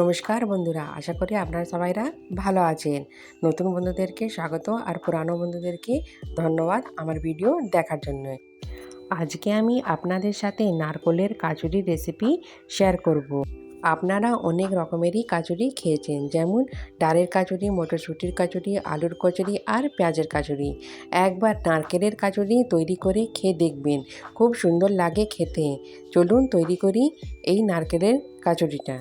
নমস্কার বন্ধুরা, আশা করি আপনারা সবাইরা ভালো আছেন। নতুন বন্ধুদেরকে স্বাগত আর পুরানো বন্ধুদেরকে ধন্যবাদ আমার ভিডিও দেখার জন্য। আজকে আমি আপনাদের সাথে নারকলের কাচুরির রেসিপি শেয়ার করব। আপনারা অনেক রকমেরই কাচুরি খেয়েছেন, যেমন ডালের কাচুরি, মটরশুঁটির কাচুরি, আলুর কচুরি আর পেঁয়াজের কাচুরি। একবার নারকেলের কাচুরি তৈরি করে খেয়ে দেখবেন, খুব সুন্দর লাগে খেতে। চলুন তৈরি করি এই নারকেলের কাচুরিটা।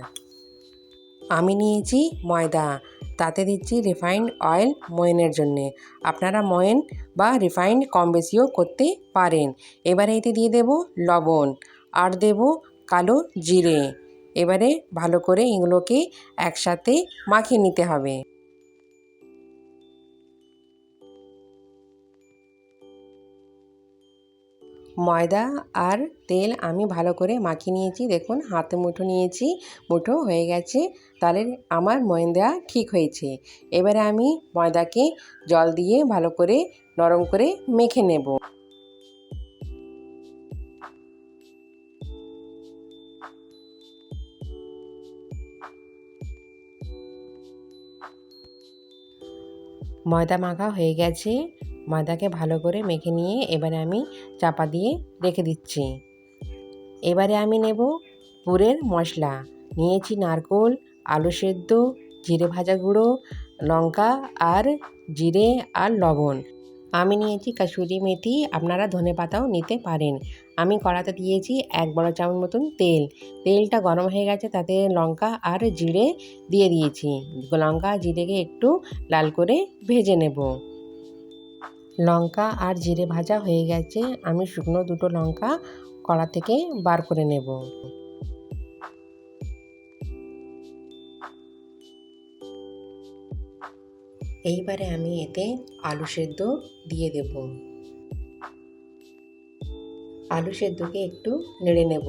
আমি নিয়েছি ময়দা। তাতে দিচ্ছি রিফাইন্ড অয়েল ময়নের জন্যে। আপনারা ময়েন বা রিফাইন্ড কম বেশিও করতে পারেন। এবারে এতে দিয়ে দেব লবণ আর দেব কালো জিরে। এবারে ভালো করে এগুলোকে একসাথে মাখিয়ে নিতে হবে। ময়দা আর তেল আমি ভালো করে মাখিয়ে নিয়েছি। দেখুন, হাতে মুঠো নিয়েছি, মুঠো হয়ে গেছে। তাহলে আমার ময়দা ঠিক হয়েছে। এবারে আমি ময়দাকে জল দিয়ে ভালো করে নরম করে মেখে নেব। ময়দা মাখা হয়ে গেছে। ময়দাকে ভালো করে মেখে নিয়ে এবারে আমি চাপা দিয়ে রেখে দিচ্ছি। এবারে আমি নেব পুরের মশলা। নিয়েছি নারকোল, আলু সেদ্ধ, জিরে ভাজা গুঁড়ো, লঙ্কা আর জিরে আর লবণ। আমি নিয়েছি কাসুরি মেথি, আপনারা ধনে পাতাও নিতে পারেন। আমি কড়াতে দিয়েছি এক বড় চামচ মতন তেল। তেলটা গরম হয়ে গেছে, তাতে লঙ্কা আর জিরে দিয়ে দিয়েছি। লঙ্কা জিরেকে একটু লাল করে ভেজে নেব। লঙ্কা আর জিরে ভাজা হয়ে গেছে। আমি শুকনো দুটো লঙ্কা কড়া থেকে বার করে নেব। এইবারে আমি এতে আলু সেদ্ধ দিয়ে দেব। আলু সেদ্ধকে একটু নেড়ে নেব।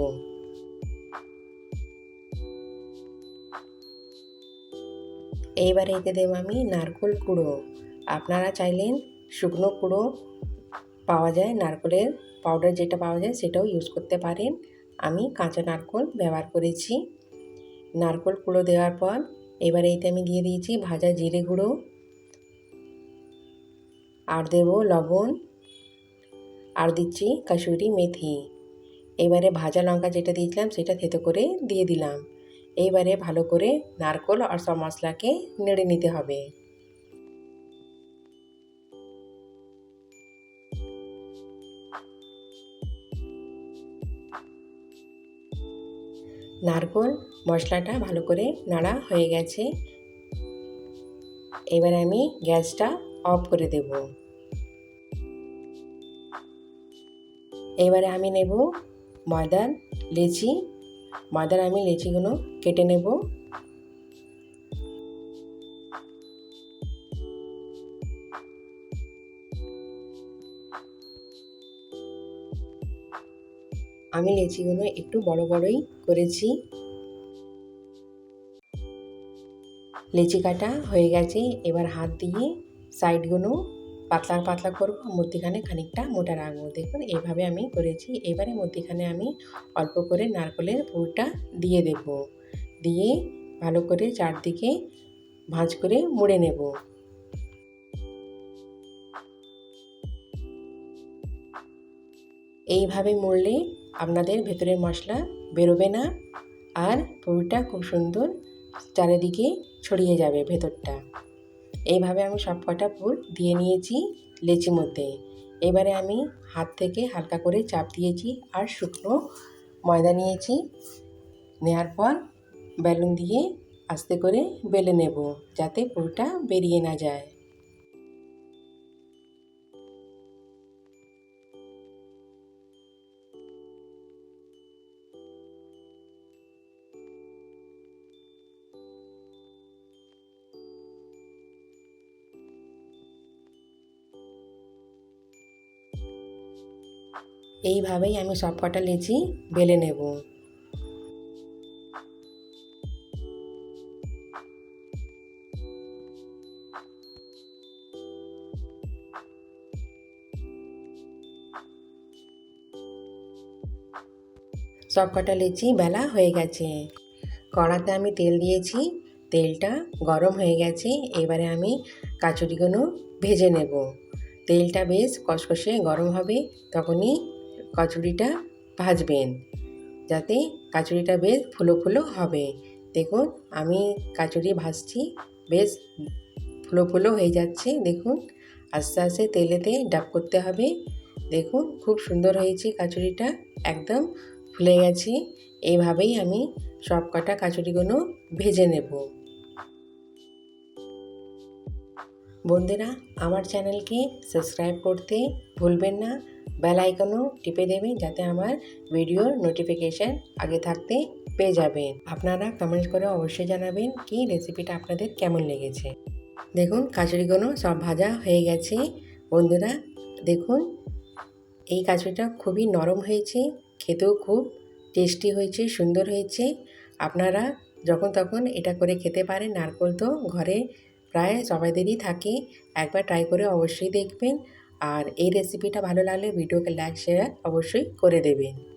এইবারে এতে দেব আমি নারকোল কুড়ো। আপনারা চাইলেন শুকনো কুড়ো পাওয়া যায়, নারকলের পাউডার যেটা পাওয়া যায় সেটাও ইউজ করতে পারেন। আমি কাঁচা নারকোল ব্যবহার করেছি। নারকোল কুড়ো দেওয়ার পর এবারে এতে আমি দিয়ে দিয়েছি ভাজা জিরে গুঁড়ো। আর দেব লবণ। আর দিচ্ছি কাসুরি মেথি। এবারে ভাজা লঙ্কা যেটা দিয়েছিলাম সেটা থেতো করে দিয়ে দিলাম। এইবারে ভালো করে নারকোল আর সব মশলাকে নেড়ে নিতে হবে। নারকোল মশলাটা ভালো করে নাড়া হয়ে গেছে। এবার আমি গ্যাসটা অফ করে দেব। এবারে আমি নেব ময়দার লেচি। ময়দার আমি লেচিগুলো কেটে নেব। আমি লেচিগুলো একটু বড় বড়ই করেছি। লেচি কাটা হয়ে গেছে, এবার হাত দিয়ে সাইডগুলো পাতলা পাতলা করব, মধ্যিখানে খানিকটা মোটা রাখব দেখুন এইভাবে আমি করেছি। এবারে মধ্যিখানে আমি অল্প করে নারকলের পুরটা দিয়ে দেব। দিয়ে ভালো করে চারদিকে ভাঁজ করে মুড়ে নেব। এইভাবে মুড়লে আপনাদের ভেতরের মশলা বেরোবে না আর পুরটা খুব সুন্দর চারিদিকে ছড়িয়ে যাবে ভেতরটা। এইভাবে আমি সব কটা পুর দিয়ে নিয়েছি লেচি মধ্যে। এবারে আমি হাত থেকে হালকা করে চাপ দিয়েছি আর শুকনো ময়দা নিয়েছি। নেওয়ার পর বেলুন দিয়ে আস্তে করে বেলে নেব যাতে পুরটা বেরিয়ে না যায়। এইভাবেই আমি সব কটা লেচি বেলে নেব। সব কটা লেচি বেলা হয়ে গেছে। কড়াতে আমি তেল দিয়েছি, তেলটা গরম হয়ে গেছে, এবারে আমি কাচুরিগুলো ভেজে নেব। তেলটা বেশ কষকষে গরম হবে, তখনই কচুরিটা ভাজবেন। যাতে কাচুরিটা বেশ ফুলো ফুলো হবে। দেখুন, আমি কাচুরি ভাজছি, বেশ ফুলো ফুলো হয়ে যাচ্ছে। দেখুন, আস্তে আস্তে তেলেতে ডাব করতে হবে। দেখুন, খুব সুন্দর হয়েছে কাচুরিটা, একদম ফুলে গেছে। এইভাবেই আমি সব কটা কাচুরিগুলো ভেজে নেব। বন্ধুরা, আমার চ্যানেলকে সাবস্ক্রাইব করতে ভুলবেন না। বেল আইকনও টিপে দেবেন যাতে আমার ভিডিওর নোটিফিকেশান আগে থাকতে পেয়ে যাবেন। আপনারা কমেন্ট করে অবশ্যই জানাবেন কি রেসিপিটা আপনাদের কেমন লেগেছে। দেখুন কাচুরিগুলো সব ভাজা হয়ে গেছে। বন্ধুরা, দেখুন, এই কাচুরিটা খুবই নরম হয়েছে, খেতেও খুব টেস্টি হয়েছে, সুন্দর হয়েছে। আপনারা যখন তখন এটা করে খেতে পারেন, নারকোল তো ঘরে প্রায় সবাইদেরই থাকে। একবার ট্রাই করে অবশ্যই দেখবেন। আর এই রেসিপিটা ভালো লাগলে ভিডিওকে লাইক শেয়ার অবশ্যই করে দেবেন।